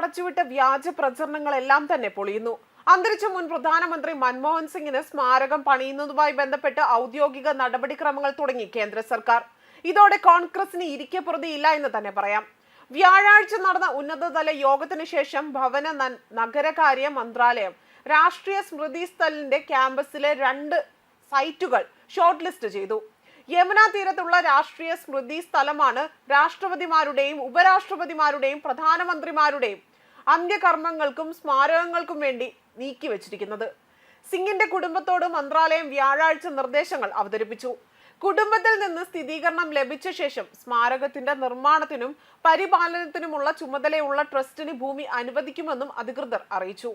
പടച്ചുവിട്ട വ്യാജ പ്രചരണങ്ങളെല്ലാം തന്നെ പൊളിയുന്നു. അന്തരിച്ച മുൻ പ്രധാനമന്ത്രി മൻമോഹൻ സിംഗിന് സ്മാരകം പണിയുന്നതുമായി ബന്ധപ്പെട്ട് ഔദ്യോഗിക നടപടിക്രമങ്ങൾ തുടങ്ങി കേന്ദ്ര സർക്കാർ. ഇതോടെ കോൺഗ്രസിന് ഇരിക്കപ്പുറതിയില്ല എന്ന് തന്നെ പറയാം. വ്യാഴാഴ്ച നടന്ന ഉന്നതതല യോഗത്തിന് ശേഷം ഭവന നഗരകാര്യ മന്ത്രാലയം രാഷ്ട്രീയ സ്മൃതി സ്ഥലിന്റെ ക്യാമ്പസിലെ രണ്ട് സൈറ്റുകൾ ഷോർട്ട് ലിസ്റ്റ് ചെയ്തു. യമുന തീരത്തുള്ള രാഷ്ട്രീയ സ്മൃതി സ്ഥലമാണ് രാഷ്ട്രപതിമാരുടെയും ഉപരാഷ്ട്രപതിമാരുടെയും പ്രധാനമന്ത്രിമാരുടെയും അന്ത്യകർമ്മങ്ങൾക്കും സ്മാരകങ്ങൾക്കും വേണ്ടി നീക്കി വച്ചിരിക്കുന്നത്. സിംഗിന്റെ കുടുംബത്തോട് മന്ത്രാലയം വ്യാഴാഴ്ച നിർദ്ദേശങ്ങൾ അവതരിപ്പിച്ചു. കുടുംബത്തിൽ നിന്ന് സ്ഥിരീകരണം ലഭിച്ച ശേഷം സ്മാരകത്തിന്റെ നിർമ്മാണത്തിനും പരിപാലനത്തിനുമുള്ള ചുമതലയുള്ള ട്രസ്റ്റിന് ഭൂമി അനുവദിക്കുമെന്നും അധികൃതർ അറിയിച്ചു.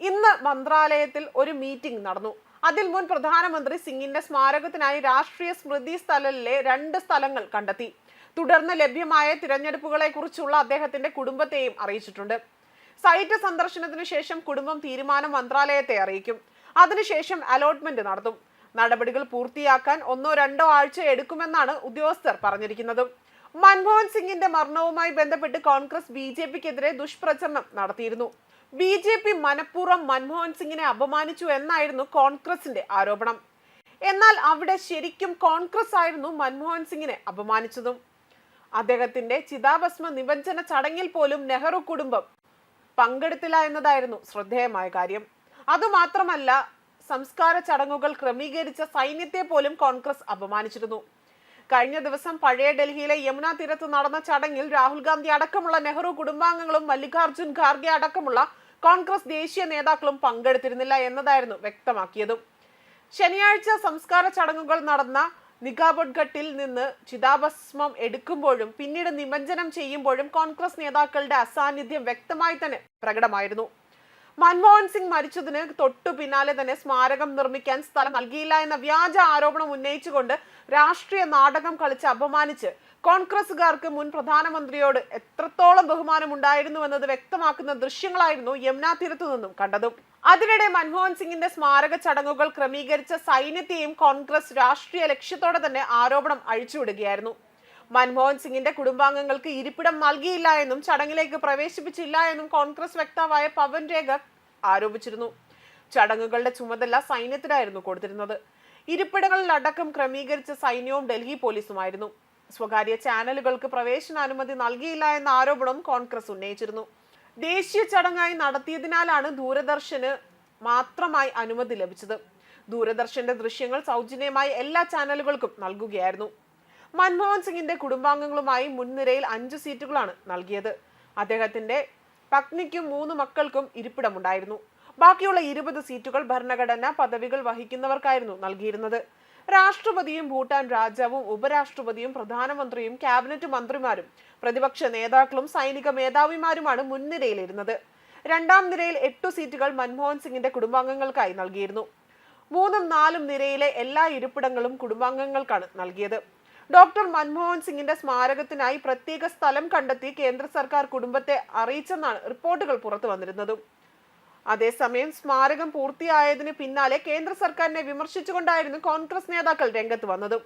ഇന്ന് മന്ത്രാലയത്തിൽ ഒരു മീറ്റിംഗ് നടന്നു. അതിൽ മുൻ പ്രധാനമന്ത്രി സിംഗിന്റെ സ്മാരകത്തിനായി രാഷ്ട്രീയ സ്മൃതി സ്ഥലിലെ രണ്ട് സ്ഥലങ്ങൾ കണ്ടെത്തി. തുടർന്ന് ലഭ്യമായ തിരഞ്ഞെടുപ്പുകളെ കുറിച്ചുള്ള അദ്ദേഹത്തിന്റെ കുടുംബത്തെയും അറിയിച്ചിട്ടുണ്ട്. സൈറ്റ് സന്ദർശനത്തിന് ശേഷം കുടുംബം തീരുമാനം മന്ത്രാലയത്തെ അറിയിക്കും. അതിനുശേഷം അലോട്ട്മെന്റ് നടത്തും. നടപടികൾ പൂർത്തിയാക്കാൻ ഒന്നോ രണ്ടോ ആഴ്ച എടുക്കുമെന്നാണ് ഉദ്യോഗസ്ഥർ പറഞ്ഞിരിക്കുന്നത്. മൻമോഹൻ സിംഗിന്റെ മരണവുമായി ബന്ധപ്പെട്ട് കോൺഗ്രസ് ബി ജെ പിക്കെതിരെ ദുഷ്പ്രചരണം നടത്തിയിരുന്നു. ബി ജെ പി മനഃപൂർവം മൻമോഹൻ സിംഗിനെ അപമാനിച്ചു എന്നായിരുന്നു കോൺഗ്രസിന്റെ ആരോപണം. എന്നാൽ അവിടെ ശരിക്കും കോൺഗ്രസ് ആയിരുന്നു മൻമോഹൻ സിംഗിനെ അപമാനിച്ചതും. അദ്ദേഹത്തിന്റെ ചിതാഭസ്മ നിമജ്ജന ചടങ്ങിൽ പോലും നെഹ്റു കുടുംബം പങ്കെടുത്തില്ല എന്നതായിരുന്നു ശ്രദ്ധേയമായ കാര്യം. അതുമാത്രമല്ല സംസ്കാര ചടങ്ങുകൾ ക്രമീകരിച്ച സൈന്യത്തെ പോലും കോൺഗ്രസ് അപമാനിച്ചിരുന്നു. കഴിഞ്ഞ ദിവസം പഴയ ഡൽഹിയിലെ യമുന തീരത്ത് നടന്ന ചടങ്ങിൽ രാഹുൽ ഗാന്ധി അടക്കമുള്ള നെഹ്റു കുടുംബാംഗങ്ങളും മല്ലികാർജുൻ ഖാർഗെ അടക്കമുള്ള കോൺഗ്രസ് ദേശീയ നേതാക്കളും പങ്കെടുത്തിരുന്നില്ല എന്നതായിരുന്നു വ്യക്തമാക്കിയതും. ശനിയാഴ്ച സംസ്കാര ചടങ്ങുകൾ നടന്ന നിഗാബഡ് ഘട്ടിൽ നിന്ന് ചിതാഭസ്മം എടുക്കുമ്പോഴും പിന്നീട് നിമജ്ജനം ചെയ്യുമ്പോഴും കോൺഗ്രസ് നേതാക്കളുടെ അസാന്നിധ്യം വ്യക്തമായി തന്നെ പ്രകടമായിരുന്നു. മൻമോഹൻ സിംഗ് മരിച്ചതിന് തൊട്ടു പിന്നാലെ തന്നെ സ്മാരകം നിർമ്മിക്കാൻ സ്ഥലം നൽകിയില്ല എന്ന വ്യാജ ആരോപണം ഉന്നയിച്ചുകൊണ്ട് രാഷ്ട്രീയ നാടകം കളിച്ച് അപമാനിച്ച് കോൺഗ്രസുകാർക്ക് മുൻ പ്രധാനമന്ത്രിയോട് എത്രത്തോളം ബഹുമാനം ഉണ്ടായിരുന്നു ഉണ്ടായിരുന്നുവെന്നത് വ്യക്തമാക്കുന്ന ദൃശ്യങ്ങളായിരുന്നു യമുനാ തീരത്തു നിന്നും കണ്ടതും. അതിനിടെ മൻമോഹൻ സിംഗിന്റെ സ്മാരക ചടങ്ങുകൾ ക്രമീകരിച്ച സൈന്യത്തെയും കോൺഗ്രസ് രാഷ്ട്രീയ ലക്ഷ്യത്തോടെ തന്നെ ആരോപണം അഴിച്ചുവിടുകയായിരുന്നു. മൻമോഹൻ സിംഗിന്റെ കുടുംബാംഗങ്ങൾക്ക് ഇരിപ്പിടം നൽകിയില്ല എന്നും ചടങ്ങിലേക്ക് പ്രവേശിപ്പിച്ചില്ല എന്നും കോൺഗ്രസ് വക്താവായ പവൻ രേഖ ആരോപിച്ചിരുന്നു. ചടങ്ങുകളുടെ ചുമതല സൈന്യത്തിനായിരുന്നു കൊടുത്തിരുന്നത്. ഇരിപ്പിടങ്ങളിൽ അടക്കം ക്രമീകരിച്ച സൈന്യവും ഡൽഹി പോലീസുമായിരുന്നു. സ്വകാര്യ ചാനലുകൾക്ക് പ്രവേശനാനുമതി നൽകിയില്ല എന്ന ആരോപണം കോൺഗ്രസ് ഉന്നയിച്ചിരുന്നു. ദേശീയ ചടങ്ങായി നടത്തിയതിനാലാണ് ദൂരദർശന് മാത്രമായി അനുമതി ലഭിച്ചത്. ദൂരദർശന്റെ ദൃശ്യങ്ങൾ സൗജന്യമായി എല്ലാ ചാനലുകൾക്കും നൽകുകയായിരുന്നു. മൻമോഹൻ സിംഗിന്റെ കുടുംബാംഗങ്ങളുമായി മുൻനിരയിൽ അഞ്ച് സീറ്റുകളാണ് നൽകിയത്. അദ്ദേഹത്തിന്റെ പത്നിക്കും മൂന്ന് മക്കൾക്കും ഇരിപ്പിടമുണ്ടായിരുന്നു. ബാക്കിയുള്ള ഇരുപത് സീറ്റുകൾ ഭരണഘടനാ പദവികൾ വഹിക്കുന്നവർക്കായിരുന്നു നൽകിയിരുന്നത്. രാഷ്ട്രപതിയും ഭൂട്ടാൻ രാജാവും ഉപരാഷ്ട്രപതിയും പ്രധാനമന്ത്രിയും ക്യാബിനറ്റ് മന്ത്രിമാരും പ്രതിപക്ഷ നേതാക്കളും സൈനിക മേധാവിമാരുമാണ് മുൻനിരയിലിരുന്നത്. രണ്ടാം നിരയിൽ എട്ടു സീറ്റുകൾ മൻമോഹൻ സിംഗിന്റെ കുടുംബാംഗങ്ങൾക്കായി നൽകിയിരുന്നു. മൂന്നും നാലും നിരയിലെ എല്ലാ ഇരിപ്പിടങ്ങളും കുടുംബാംഗങ്ങൾക്കാണ് നൽകിയത്. ഡോക്ടർ മൻമോഹൻ സിംഗിന്റെ സ്മാരകത്തിനായി പ്രത്യേക സ്ഥലം കണ്ടെത്തി കേന്ദ്ര സർക്കാർ കുടുംബത്തെ അറിയിച്ചെന്നാണ് റിപ്പോർട്ടുകൾ പുറത്തു വന്നിരുന്നതും അതേസമയം സ്മാരകം പൂർത്തിയായതിന് പിന്നാലെ കേന്ദ്ര സർക്കാരിനെ വിമർശിച്ചുകൊണ്ടായിരുന്നു കോൺഗ്രസ് നേതാക്കൾ രംഗത്ത് വന്നത്.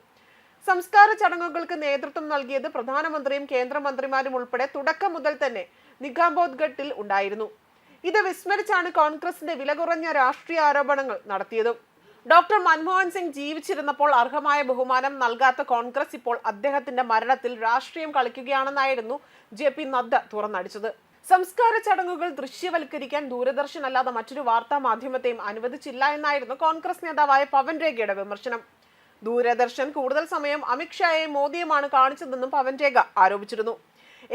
സംസ്കാര ചടങ്ങുകൾക്ക് നേതൃത്വം നൽകിയത് പ്രധാനമന്ത്രിയും കേന്ദ്രമന്ത്രിമാരും ഉൾപ്പെടെ തുടക്കം മുതൽ തന്നെ നിഗാംബോദ്ഘട്ടിൽ ഉണ്ടായിരുന്നു. ഇത് വിസ്മരിച്ചാണ് കോൺഗ്രസിന്റെ വില കുറഞ്ഞ രാഷ്ട്രീയ ആരോപണങ്ങൾ നടത്തിയത്. ഡോക്ടർ മൻമോഹൻ സിംഗ് ജീവിച്ചിരുന്നപ്പോൾ അർഹമായ ബഹുമാനം നൽകാത്ത കോൺഗ്രസ് ഇപ്പോൾ അദ്ദേഹത്തിന്റെ മരണത്തിൽ രാഷ്ട്രീയം കളിക്കുകയാണെന്നായിരുന്നു ജെ പി നദ്ദ തുറന്നടിച്ചത്. സംസ്കാര ചടങ്ങുകൾ ദൃശ്യവൽക്കരിക്കാൻ ദൂരദർശൻ അല്ലാതെ മറ്റൊരു വാർത്താ മാധ്യമത്തെയും അനുവദിച്ചില്ല എന്നായിരുന്നു കോൺഗ്രസ് നേതാവായ പവൻ രേഖയുടെ വിമർശനം. ദൂരദർശൻ കൂടുതൽ സമയം അമിത്ഷായെയും മോദിയുമാണ് കാണിച്ചതെന്നും പവൻ രേഖ ആരോപിച്ചിരുന്നു.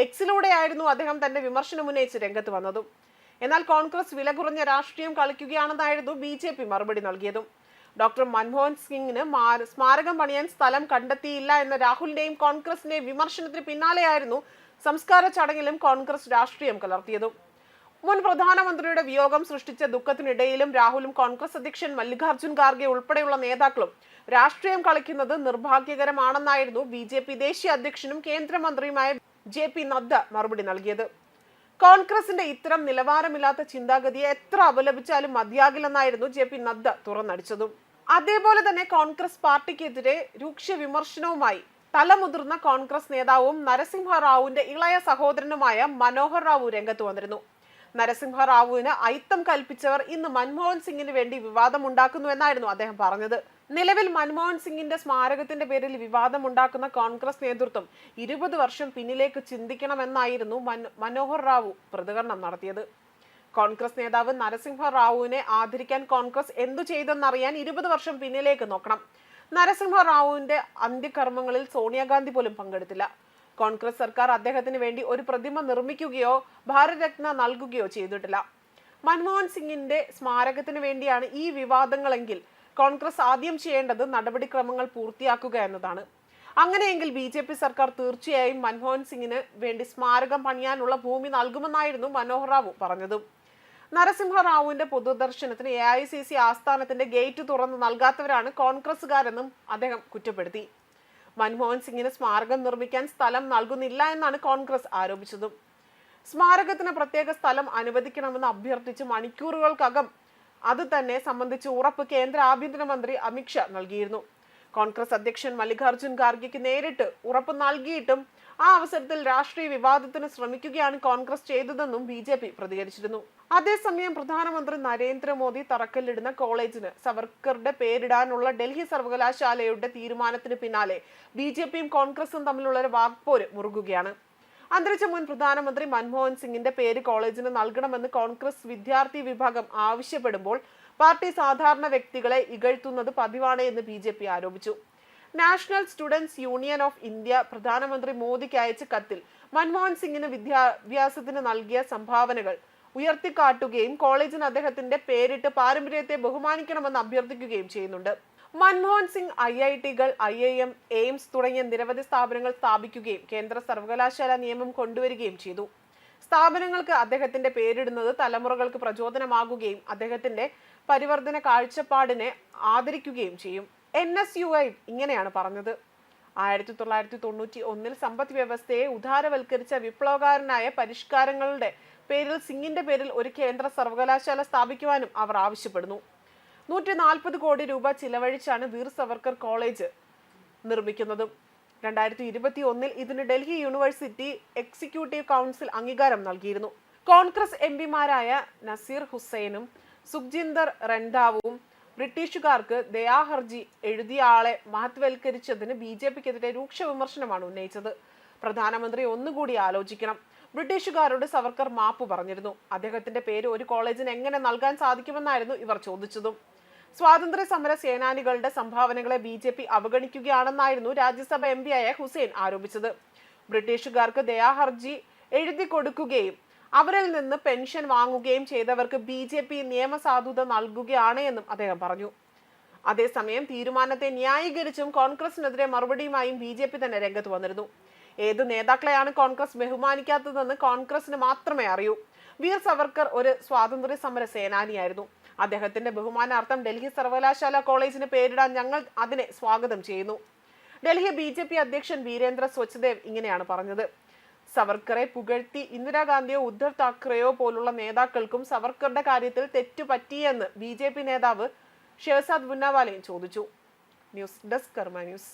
എക്സിലൂടെയായിരുന്നു അദ്ദേഹം തന്റെ വിമർശനം ഉന്നയിച്ച് രംഗത്ത് വന്നതും. എന്നാൽ കോൺഗ്രസ് വില കുറഞ്ഞ രാഷ്ട്രീയം കളിക്കുകയാണെന്നായിരുന്നു ബി ജെ പി മറുപടി നൽകിയതും. ഡോക്ടർ മൻമോഹൻ സിംഗിന് സ്മാരകം പണിയാൻ സ്ഥലം കണ്ടെത്തിയില്ല എന്ന രാഹുലിന്റെയും കോൺഗ്രസിന്റെയും വിമർശനത്തിന് പിന്നാലെയായിരുന്നു സംസ്കാര ചടങ്ങിലും കോൺഗ്രസ് രാഷ്ട്രീയം കലർത്തിയതും. മുൻ പ്രധാനമന്ത്രിയുടെ വിയോഗം സൃഷ്ടിച്ച ദുഃഖത്തിനിടയിലും രാഹുലും കോൺഗ്രസ് അധ്യക്ഷൻ മല്ലികാർജുൻ ഖാർഗെ ഉൾപ്പെടെയുള്ള നേതാക്കളും രാഷ്ട്രീയം കളിക്കുന്നത് നിർഭാഗ്യകരമാണെന്നായിരുന്നു ബി ജെ പി ദേശീയ അധ്യക്ഷനും കേന്ദ്രമന്ത്രിയുമായ ജെ പി നദ്ദ മറുപടി നൽകിയത്. കോൺഗ്രസിന്റെ ഇത്തരം നിലവാരമില്ലാത്ത ചിന്താഗതിയെ എത്ര അപലപിച്ചാലും മതിയാകില്ലെന്നായിരുന്നു ജെ പി നദ്ദ തുറന്നടിച്ചതും. അതേപോലെ തന്നെ കോൺഗ്രസ് പാർട്ടിക്കെതിരെ രൂക്ഷ വിമർശനവുമായി തലമുതിർന്ന കോൺഗ്രസ് നേതാവും നരസിംഹ റാവുവിന്റെ ഇളയ സഹോദരനുമായ മനോഹർ റാവു രംഗത്ത് വന്നിരുന്നു. നരസിംഹ റാവുവിന് അയിത്തം കൽപ്പിച്ചവർ ഇന്ന് മൻമോഹൻ സിംഗിന് വേണ്ടി വിവാദമുണ്ടാക്കുന്നു എന്നായിരുന്നു അദ്ദേഹം പറഞ്ഞത്. നിലവിൽ മൻമോഹൻ സിംഗിന്റെ സ്മാരകത്തിന്റെ പേരിൽ വിവാദമുണ്ടാക്കുന്ന കോൺഗ്രസ് നേതൃത്വം ഇരുപത് വർഷം പിന്നിലേക്ക് ചിന്തിക്കണമെന്നായിരുന്നു മനോഹർ റാവു പ്രതികരണം നടത്തിയത്. കോൺഗ്രസ് നേതാവ് നരസിംഹ റാവുവിനെ ആദരിക്കാൻ കോൺഗ്രസ് എന്തു ചെയ്തെന്നറിയാൻ ഇരുപത് വർഷം പിന്നിലേക്ക് നോക്കണം. നരസിംഹ റാവുവിന്റെ അന്ത്യകർമ്മങ്ങളിൽ സോണിയാഗാന്ധി പോലും പങ്കെടുത്തില്ല. കോൺഗ്രസ് സർക്കാർ അദ്ദേഹത്തിന് വേണ്ടി ഒരു പ്രതിമ നിർമ്മിക്കുകയോ ഭാരതരത്ന നൽകുകയോ ചെയ്തിട്ടില്ല. മൻമോഹൻ സിംഗിന്റെ സ്മാരകത്തിന് വേണ്ടിയാണ് ഈ വിവാദങ്ങളെങ്കിൽ കോൺഗ്രസ് ആദ്യം ചെയ്യേണ്ടത് നടപടിക്രമങ്ങൾ പൂർത്തിയാക്കുക എന്നതാണ്. അങ്ങനെയെങ്കിൽ ബി ജെ പി സർക്കാർ തീർച്ചയായും മൻമോഹൻ സിംഗിന് വേണ്ടി സ്മാരകം പണിയാനുള്ള ഭൂമി നൽകുമെന്നായിരുന്നു മനോഹർ റാവു പറഞ്ഞതും. നരസിംഹ റാവുവിന്റെ പൊതുദർശനത്തിന് എ ഐ സി സി ആസ്ഥാനത്തിന്റെ ഗേറ്റ് തുറന്ന് നൽകാത്തവരാണ് കോൺഗ്രസുകാരെന്നും അദ്ദേഹം കുറ്റപ്പെടുത്തി. മൻമോഹൻ സിംഗിന് സ്മാരകം നിർമ്മിക്കാൻ സ്ഥലം നൽകുന്നില്ല എന്നാണ് കോൺഗ്രസ് ആരോപിച്ചതും. സ്മാരകത്തിന് പ്രത്യേക സ്ഥലം അനുവദിക്കണമെന്ന് അഭ്യർത്ഥിച്ച് മണിക്കൂറുകൾക്കകം അത് തന്നെ സംബന്ധിച്ച് ഉറപ്പ് കേന്ദ്ര ആഭ്യന്തരമന്ത്രി അമിത്ഷാ നൽകിയിരുന്നു. കോൺഗ്രസ് അധ്യക്ഷൻ മല്ലികാർജുൻ ഖാർഗെക്ക് നേരിട്ട് ഉറപ്പ് നൽകിയിട്ടും ആ അവസരത്തിൽ രാഷ്ട്രീയ വിവാദത്തിന് ശ്രമിക്കുകയാണ് കോൺഗ്രസ് ചെയ്തതെന്നും ബി ജെ പി പ്രതികരിച്ചിരുന്നു. അതേസമയം പ്രധാനമന്ത്രി നരേന്ദ്രമോദി തറക്കല്ലിടുന്ന കോളേജിന് സവർക്കറുടെ പേരിടാനുള്ള ഡൽഹി സർവകലാശാലയുടെ തീരുമാനത്തിന് പിന്നാലെ ബി ജെ പിയും കോൺഗ്രസും തമ്മിലുള്ള വാക്പോര് മുറുകുകയാണ്. അന്തരിച്ച മുൻ പ്രധാനമന്ത്രി മൻമോഹൻ സിംഗിന്റെ പേര് കോളേജിന് നൽകണമെന്ന് കോൺഗ്രസ് വിദ്യാർത്ഥി വിഭാഗം ആവശ്യപ്പെടുമ്പോൾ പാർട്ടി സാധാരണ വ്യക്തികളെ ഇകഴ്ത്തുന്നത് പതിവാണ് എന്ന് ബി ജെ പി ആരോപിച്ചു. National students union of India പ്രധാനമന്ത്രി മോദിക്ക് അയച്ച കത്തിൽ മൻമോഹൻ സിംഗിന് വിദ്യാഭ്യാസത്തിന് നൽകിയ സംഭാവനകൾ ഉയർത്തിക്കാട്ടുകയും കോളേജിന് അദ്ദേഹത്തിന്റെ പേരിട്ട് പാരമ്പര്യത്തെ ബഹുമാനിക്കണമെന്ന് അഭ്യർത്ഥിക്കുകയും ചെയ്യുന്നുണ്ട്. മൻമോഹൻ സിംഗ് ഐ ഐ ടികൾ ഐ ഐ എം എയിംസ് തുടങ്ങിയ നിരവധി സ്ഥാപനങ്ങൾ സ്ഥാപിക്കുകയും കേന്ദ്ര സർവകലാശാല നിയമം കൊണ്ടുവരികയും ചെയ്തു. സ്ഥാപനങ്ങൾക്ക് അദ്ദേഹത്തിന്റെ പേരിടുന്നത് തലമുറകൾക്ക് പ്രചോദനമാകുകയും അദ്ദേഹത്തിന്റെ പരിവർത്തന കാഴ്ചപ്പാടിനെ ആദരിക്കുകയും ചെയ്യും. എൻ എസ് യു ഐ ഇങ്ങനെയാണ് പറഞ്ഞത്. ആയിരത്തി തൊള്ളായിരത്തി തൊണ്ണൂറ്റി ഒന്നിൽ സമ്പദ് വ്യവസ്ഥയെ ഉദാരവൽക്കരിച്ച വിപ്ലവകാരനായ പരിഷ്കാരങ്ങളുടെ പേരിൽ സിംഗിന്റെ പേരിൽ ഒരു കേന്ദ്ര സർവകലാശാല സ്ഥാപിക്കുവാനും അവർ ആവശ്യപ്പെടുന്നു. നൂറ്റി നാൽപ്പത് കോടി രൂപ ചിലവഴിച്ചാണ് വീർ സവർക്കർ കോളേജ് നിർമ്മിക്കുന്നതും. രണ്ടായിരത്തി ഇരുപത്തി ഒന്നിൽ ഇതിന് ഡൽഹി യൂണിവേഴ്സിറ്റി എക്സിക്യൂട്ടീവ് കൗൺസിൽ അംഗീകാരം നൽകിയിരുന്നു. കോൺഗ്രസ് എം പിമാരായ നസീർ ഹുസൈനും സുഖ്ജിന്ദർ റെൻഡാവും ബ്രിട്ടീഷുകാർക്ക് ദയാഹർജി എഴുതിയ ആളെ മഹത്വൽക്കരിച്ചതിന് ബി ജെ പിക്കെതിരെ രൂക്ഷ വിമർശനമാണ് ഉന്നയിച്ചത്. പ്രധാനമന്ത്രി ഒന്നുകൂടി ആലോചിക്കണം. ബ്രിട്ടീഷുകാരോട് സവർക്കർ മാപ്പ് പറഞ്ഞിരുന്നു. അദ്ദേഹത്തിന്റെ പേര് ഒരു കോളേജിന് എങ്ങനെ നൽകാൻ സാധിക്കുമെന്നായിരുന്നു ഇവർ ചോദിച്ചതും. സ്വാതന്ത്ര്യ സമര സേനാനികളുടെ സംഭാവനകളെ ബി ജെ പി അവഗണിക്കുകയാണെന്നായിരുന്നു രാജ്യസഭ എം പിയായ ഹുസൈൻ ആരോപിച്ചത്. ബ്രിട്ടീഷുകാർക്ക് ദയാഹർജി എഴുതി കൊടുക്കുകയും അവരിൽ നിന്ന് പെൻഷൻ വാങ്ങുകയും ചെയ്തവർക്ക് ബി ജെ പി നിയമസാധുത നൽകുകയാണ് എന്നും അദ്ദേഹം പറഞ്ഞു. അതേസമയം തീരുമാനത്തെ ന്യായീകരിച്ചും കോൺഗ്രസിനെതിരെ മറുപടിയുമായും ബി ജെ പി തന്നെ രംഗത്ത് വന്നിരുന്നു. ഏത് നേതാക്കളെയാണ് കോൺഗ്രസ് ബഹുമാനിക്കാത്തതെന്ന് കോൺഗ്രസിന് മാത്രമേ അറിയൂ. വീർ സവർക്കർ ഒരു സ്വാതന്ത്ര്യ സമര സേനാനിയായിരുന്നു അദ്ദേഹത്തിന്റെ ബഹുമാനാർത്ഥം ഡൽഹി സർവകലാശാല കോളേജിന് പേരിടാൻ ഞങ്ങൾ അതിനെ സ്വാഗതം ചെയ്യുന്നു. ഡൽഹി ബി ജെ പി അധ്യക്ഷൻ വീരേന്ദ്ര സ്വച്ഛദേവ് ഇങ്ങനെയാണ് പറഞ്ഞത്. സവർക്കറെ പുകഴ്ത്തി ഇന്ദിരാഗാന്ധിയോ ഉദ്ധവ് താക്കറെയോ പോലുള്ള നേതാക്കൾക്കും സവർക്കറുടെ കാര്യത്തിൽ തെറ്റു പറ്റിയെന്ന് ബി ജെ പി നേതാവ് ഷെഹസാദ് ബുന്നാവാലയും ചോദിച്ചു. News desk Karma news.